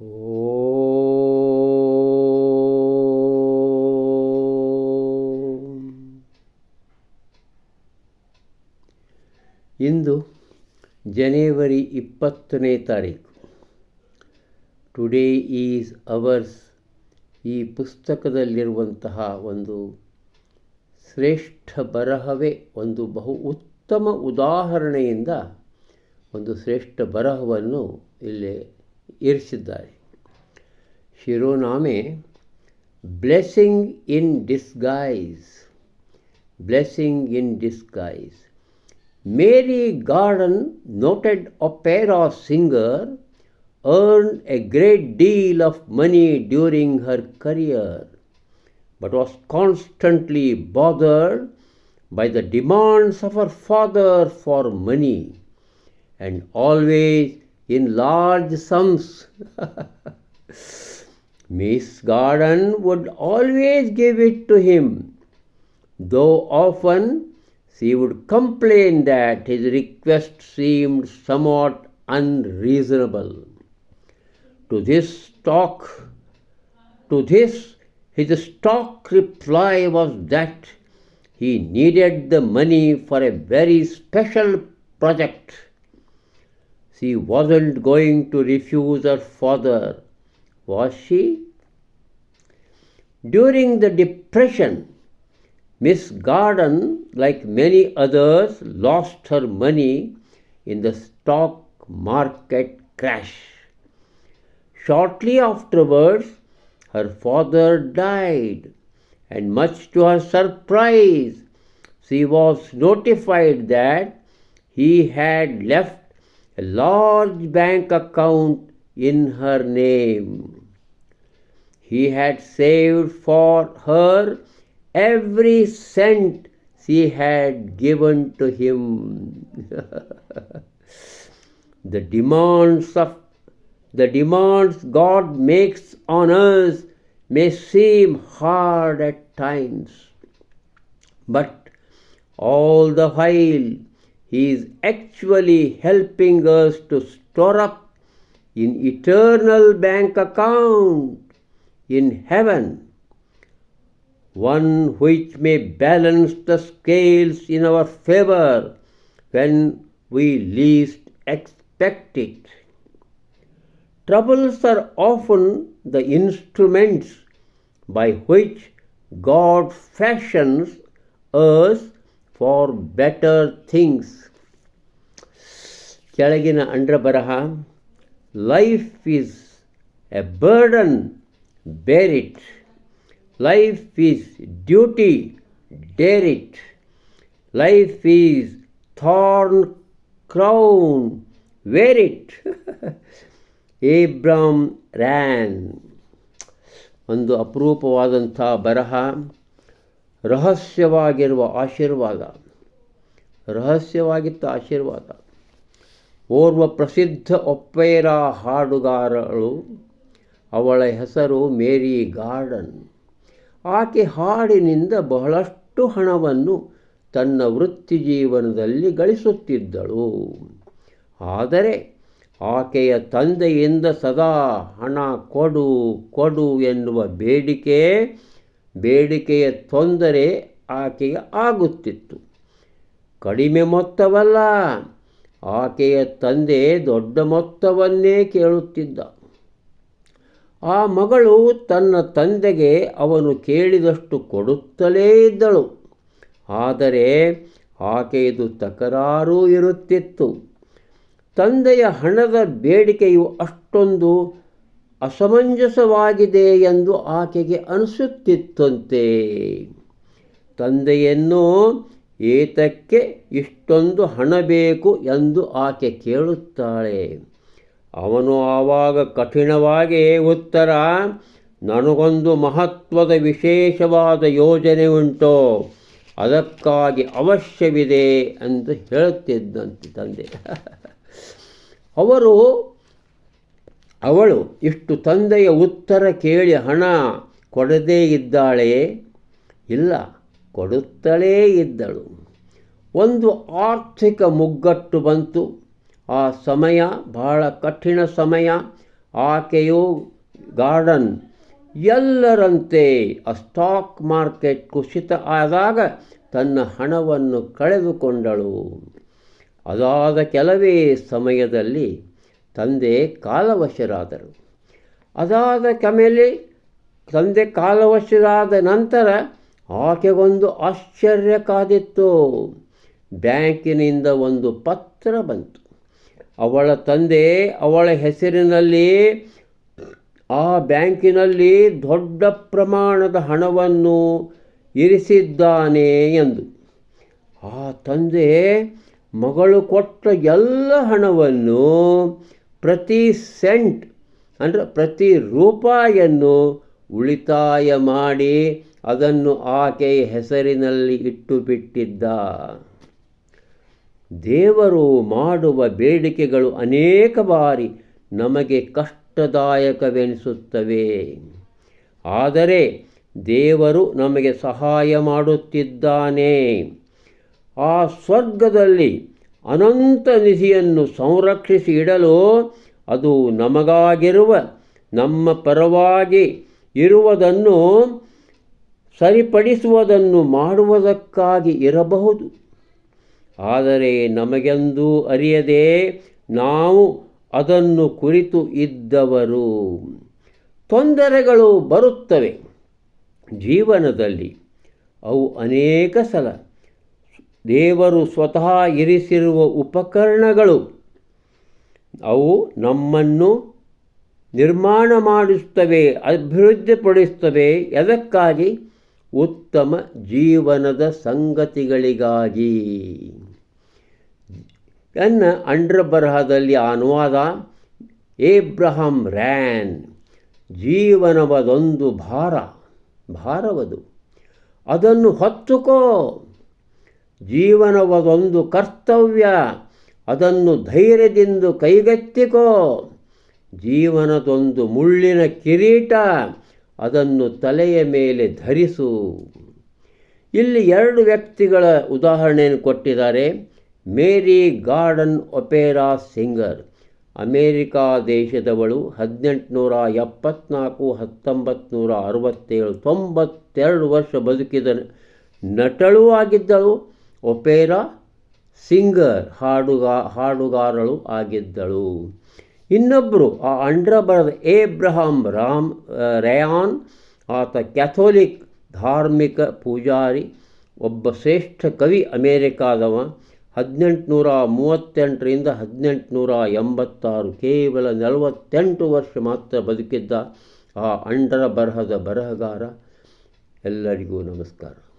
ಇಂದು ಜನವರಿ ಇಪ್ಪತ್ತನೇ ತಾರೀಕು. Today is ours ಈ ಪುಸ್ತಕದಲ್ಲಿರುವಂತಹ ಒಂದು ಶ್ರೇಷ್ಠ ಬರಹವೇ, ಒಂದು ಬಹು ಉತ್ತಮ ಉದಾಹರಣೆಯಿಂದ ಒಂದು ಶ್ರೇಷ್ಠ ಬರಹವನ್ನು ಇಲ್ಲಿ ಇರಿಸಿದ್ದಾರೆ ಶಿರೋನಾಮೆ blessing in disguise blessing in disguise Mary Garden noted opera singer earned a great deal of money during her career, but was constantly bothered by the demands of her father for money and always in large sums. Miss Garden would always give it to him, though often she would complain that his request seemed somewhat unreasonable. To this talk, to this his stock reply was that he needed the money for a very special project. She wasn't going to refuse her father, was she? During the Depression, Miss Garden, like many others, lost her money in the stock market crash. Shortly afterwards, her father died, and much to her surprise, she was notified that he had left a large bank account in her name. He had saved for her every cent she had given to him. the demands of the demands God makes on us may seem hard at times, but all the while He is actually helping us to store up in eternal bank account in heaven, one which may balance the scales in our favor when we least expect it. Troubles are often the instruments by which God fashions us for better things. ಕೆಳಗಿನ ಅಂಡ್ರ ಬರಹ life is a burden bear it life is duty dare it life is thorn crown wear it Abram Ryan ಒಂದು ಅಪರೂಪವಾದಂಥ ಬರಹ ರಹಸ್ಯವಾಗಿರುವ ಆಶೀರ್ವಾದ. ರಹಸ್ಯವಾಗಿತ್ತು ಆಶೀರ್ವಾದ. ಓರ್ವ ಪ್ರಸಿದ್ಧ ಒಪ್ಪೇರಾ ಹಾಡುಗಾರಳು, ಅವಳ ಹೆಸರು ಮೇರಿ ಗಾರ್ಡನ್. ಆಕೆ ಹಾಡಿನಿಂದ ಬಹಳಷ್ಟು ಹಣವನ್ನು ತನ್ನ ವೃತ್ತಿ ಜೀವನದಲ್ಲಿ ಗಳಿಸುತ್ತಿದ್ದಳು. ಆದರೆ ಆಕೆಯ ತಂದೆಯಿಂದ ಸದಾ ಹಣ ಕೊಡು ಕೊಡು ಎನ್ನುವ ಬೇಡಿಕೆ ಬೇಡಿಕೆಯ ತೊಂದರೆ ಆಕೆಗೆ ಆಗುತ್ತಿತ್ತು. ಕಡಿಮೆ ಮೊತ್ತವಲ್ಲ. ಆಕೆಯ ತಂದೆ ದೊಡ್ಡ ಮೊತ್ತವನ್ನೇ ಕೇಳುತ್ತಿದ್ದ. ಆ ಮಗಳು ತನ್ನ ತಂದೆಗೆ ಅವನು ಕೇಳಿದಷ್ಟು ಕೊಡುತ್ತಲೇ ಇದ್ದಳು. ಆದರೆ ಆಕೆಯದು ತಕರಾರು ಇರುತ್ತಿತ್ತು. ತಂದೆಯ ಹಣದ ಬೇಡಿಕೆಯು ಅಷ್ಟೊಂದು ಅಸಮಂಜಸವಾಗಿದೆ ಎಂದು ಆಕೆಗೆ ಅನಿಸುತ್ತಿತ್ತಂತೆ. ತಂದೆಯನ್ನು ಏತಕ್ಕೆ ಇಷ್ಟೊಂದು ಹಣ ಬೇಕು ಎಂದು ಆಕೆ ಕೇಳುತ್ತಾಳೆ. ಅವನು ಆವಾಗ ಕಠಿಣವಾಗಿ ಉತ್ತರ, ನನಗೊಂದು ಮಹತ್ವದ ವಿಶೇಷವಾದ ಯೋಜನೆ ಉಂಟು. ಅದಕ್ಕಾಗಿ ಅವಶ್ಯವಿದೆ ಎಂದು ಹೇಳುತ್ತಿದ್ದಂತೆ ತಂದೆ. ಅವರು ಅವಳು ಇಷ್ಟು ತಂದೆಯ ಉತ್ತರ ಕೇಳಿ ಹಣ ಕೊಡದೇ ಇದ್ದಾಳೆ ಇಲ್ಲ, ಕೊಡುತ್ತಲೇ ಇದ್ದಳು. ಒಂದು ಆರ್ಥಿಕ ಮುಗ್ಗಟ್ಟು ಬಂತು. ಆ ಸಮಯ ಬಹಳ ಕಠಿಣ ಸಮಯ. ಆಕೆಯು ಗಾರ್ಡನ್ ಎಲ್ಲರಂತೆ ಆ ಸ್ಟಾಕ್ ಮಾರ್ಕೆಟ್ ಕುಸಿತ ಆದಾಗ ತನ್ನ ಹಣವನ್ನು ಕಳೆದುಕೊಂಡಳು. ಅದಾದ ಕೆಲವೇ ಸಮಯದಲ್ಲಿ ತಂದೆ ಕಾಲವಶರಾದರು. ಅದಾದ ಕಮೇಲೆ ತಂದೆ ಕಾಲವಶರಾದ ನಂತರ ಆಕೆಗೊಂದು ಆಶ್ಚರ್ಯ ಕಾದಿತ್ತು. ಬ್ಯಾಂಕಿನಿಂದ ಒಂದು ಪತ್ರ ಬಂತು. ಅವಳ ತಂದೆ ಅವಳ ಹೆಸರಿನಲ್ಲಿ ಆ ಬ್ಯಾಂಕಿನಲ್ಲಿ ದೊಡ್ಡ ಪ್ರಮಾಣದ ಹಣವನ್ನು ಇರಿಸಿದ್ದಾನೆ ಎಂದು. ಆ ತಂದೆ ಮಗಳು ಕೊಟ್ಟ ಎಲ್ಲ ಹಣವನ್ನು ಪ್ರತಿ ಸೆಂಟ್ ಅಂದರೆ ಪ್ರತಿ ರೂಪಾಯಿಯನ್ನು ಉಳಿತಾಯ ಮಾಡಿ ಅದನ್ನು ಆಕೆಯ ಹೆಸರಿನಲ್ಲಿ ಇಟ್ಟು ಬಿಟ್ಟಿದ್ದ ದೇವರು ಮಾಡುವ ಬೇಡಿಕೆಗಳು ಅನೇಕ ಬಾರಿ ನಮಗೆ ಕಷ್ಟದಾಯಕವೆನಿಸುತ್ತವೆ. ಆದರೆ ದೇವರು ನಮಗೆ ಸಹಾಯ ಮಾಡುತ್ತಿದ್ದಾನೆ. ಆ ಸ್ವರ್ಗದಲ್ಲಿ ಅನಂತ ನಿಧಿಯನ್ನು ಸಂರಕ್ಷಿಸಿ ಇಡಲು, ಅದು ನಮಗಾಗಿರುವ, ನಮ್ಮ ಪರವಾಗಿ ಇರುವುದನ್ನು ಸರಿಪಡಿಸುವುದನ್ನು ಮಾಡುವುದಕ್ಕಾಗಿ ಇರಬಹುದು. ಆದರೆ ನಮಗೆಂದೂ ಅರಿಯದೆ ನಾವು ಅದನ್ನು ಕುರಿತು ಇದ್ದವರು. ತೊಂದರೆಗಳು ಬರುತ್ತವೆ. ಜೀವನದಲ್ಲಿ ಅವು ಅನೇಕ ಸಲ ದೇವರು ಸ್ವತಃ ಇರಿಸಿರುವ ಉಪಕರಣಗಳು. ಅವು ನಮ್ಮನ್ನು ನಿರ್ಮಾಣ ಮಾಡಿಸುತ್ತವೆ, ಅಭಿವೃದ್ಧಿಪಡಿಸುತ್ತವೆ. ಎದಕ್ಕಾಗಿ? ಉತ್ತಮ ಜೀವನದ ಸಂಗತಿಗಳಿಗಾಗಿ. ಎನ್ನ ಅಂಡ್ರ ಬರಹದಲ್ಲಿ ಅನುವಾದ, ಏಬ್ರಹಂ ರ್ಯಾನ್ ಜೀವನವದೊಂದು ಭಾರ, ಭಾರವದು. ಅದನ್ನು ಹೊತ್ತುಕೋ. ಜೀವನವದೊಂದು ಕರ್ತವ್ಯ, ಅದನ್ನು ಧೈರ್ಯದಿಂದ ಕೈಗೆತ್ತಿಕೋ. ಜೀವನದೊಂದು ಮುಳ್ಳಿನ ಕಿರೀಟ, ಅದನ್ನು ತಲೆಯ ಮೇಲೆ ಧರಿಸು. ಇಲ್ಲಿ ಎರಡು ವ್ಯಕ್ತಿಗಳ ಉದಾಹರಣೆಯನ್ನು ಕೊಟ್ಟಿದ್ದಾರೆ. Mary Garden opera singer, America ದೇಶದವಳು ಹದಿನೆಂಟುನೂರ ಎಪ್ಪತ್ನಾಲ್ಕು ಹತ್ತೊಂಬತ್ತು ನೂರ ಅರವತ್ತೇಳು, ತೊಂಬತ್ತೆರಡು ವರ್ಷ ಬದುಕಿದ ನಟಳೂ ಆಗಿದ್ದಳು. Opera singer ಹಾಡುಗಾ, ಹಾಡುಗಾರಳು ಆಗಿದ್ದಳು. ಇನ್ನೊಬ್ಬರು ಆ ಅಂಡ್ರ ಬರದ ಏಬ್ರಹಾಂ ರಾಮ್ ರಯಾನ್, ಆತ ಕ್ಯಾಥೋಲಿಕ್ ಧಾರ್ಮಿಕ ಪೂಜಾರಿ, ಒಬ್ಬ ಶ್ರೇಷ್ಠ ಕವಿ ಅಮೇರಿಕಾದವ ಹದಿನೆಂಟುನೂರ ಮೂವತ್ತೆಂಟರಿಂದ ಹದಿನೆಂಟುನೂರ ಎಂಬತ್ತಾರು ಕೇವಲ ನಲವತ್ತೆಂಟು ವರ್ಷ ಮಾತ್ರ ಬದುಕಿದ್ದ ಆ ಅಂಡರ ಬರಹದ ಬರಹಗಾರ. ಎಲ್ಲರಿಗೂ ನಮಸ್ಕಾರ.